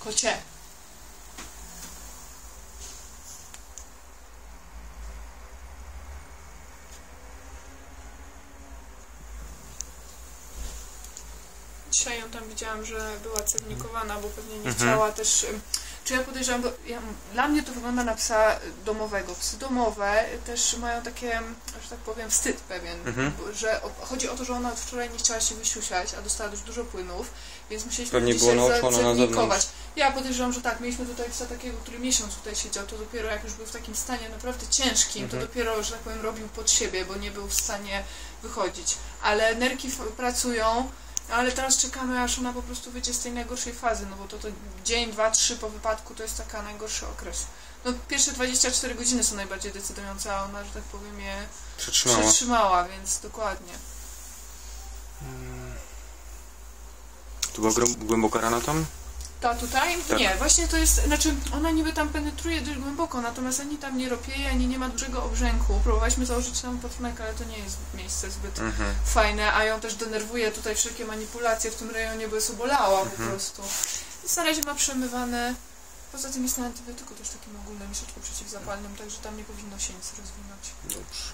Chodźcie. Dzisiaj ją tam widziałam, że była cernikowana, bo pewnie nie Mhm. chciała też... Czy ja podejrzewam, bo ja, dla mnie to wygląda na psa domowego. Psy domowe też mają takie, że tak powiem, wstyd pewien, Mhm. że o- chodzi o to, że ona wczoraj nie chciała się wysiusiać, a dostała dość dużo płynów, więc musieliśmy Pewnie dzisiaj było nauczona na zewnątrz. Ja podejrzewam, że tak, mieliśmy tutaj psa takiego, który miesiąc tutaj siedział, to dopiero jak już był w takim stanie naprawdę ciężkim, Mhm. to dopiero, że tak powiem, robił pod siebie, bo nie był w stanie wychodzić. Ale nerki pracują, ale teraz czekamy, aż ona po prostu wyjdzie z tej najgorszej fazy, no bo to, to dzień, dwa, trzy po wypadku to jest taka najgorszy okres. No pierwsze 24 godziny są najbardziej decydujące, a ona, że tak powiem, je Przetrzymała. przetrzymała, więc dokładnie. Tu była głęboka rana tam? Ta tutaj? Tak. Nie, właśnie to jest, znaczy ona niby tam penetruje dość głęboko, natomiast ani tam nie ropieje, ani nie ma dużego obrzęku. Próbowaliśmy założyć tam patunek, ale to nie jest miejsce zbyt Mhm. fajne, a ją też denerwuje tutaj wszelkie manipulacje w tym rejonie, bo jest obolała po Mhm. prostu. Więc na razie ma przemywane. Poza tym jest na antybiotyku też takim ogólnym mieszeczku przeciwzapalnym, także tam nie powinno się nic rozwinąć. Dobrze.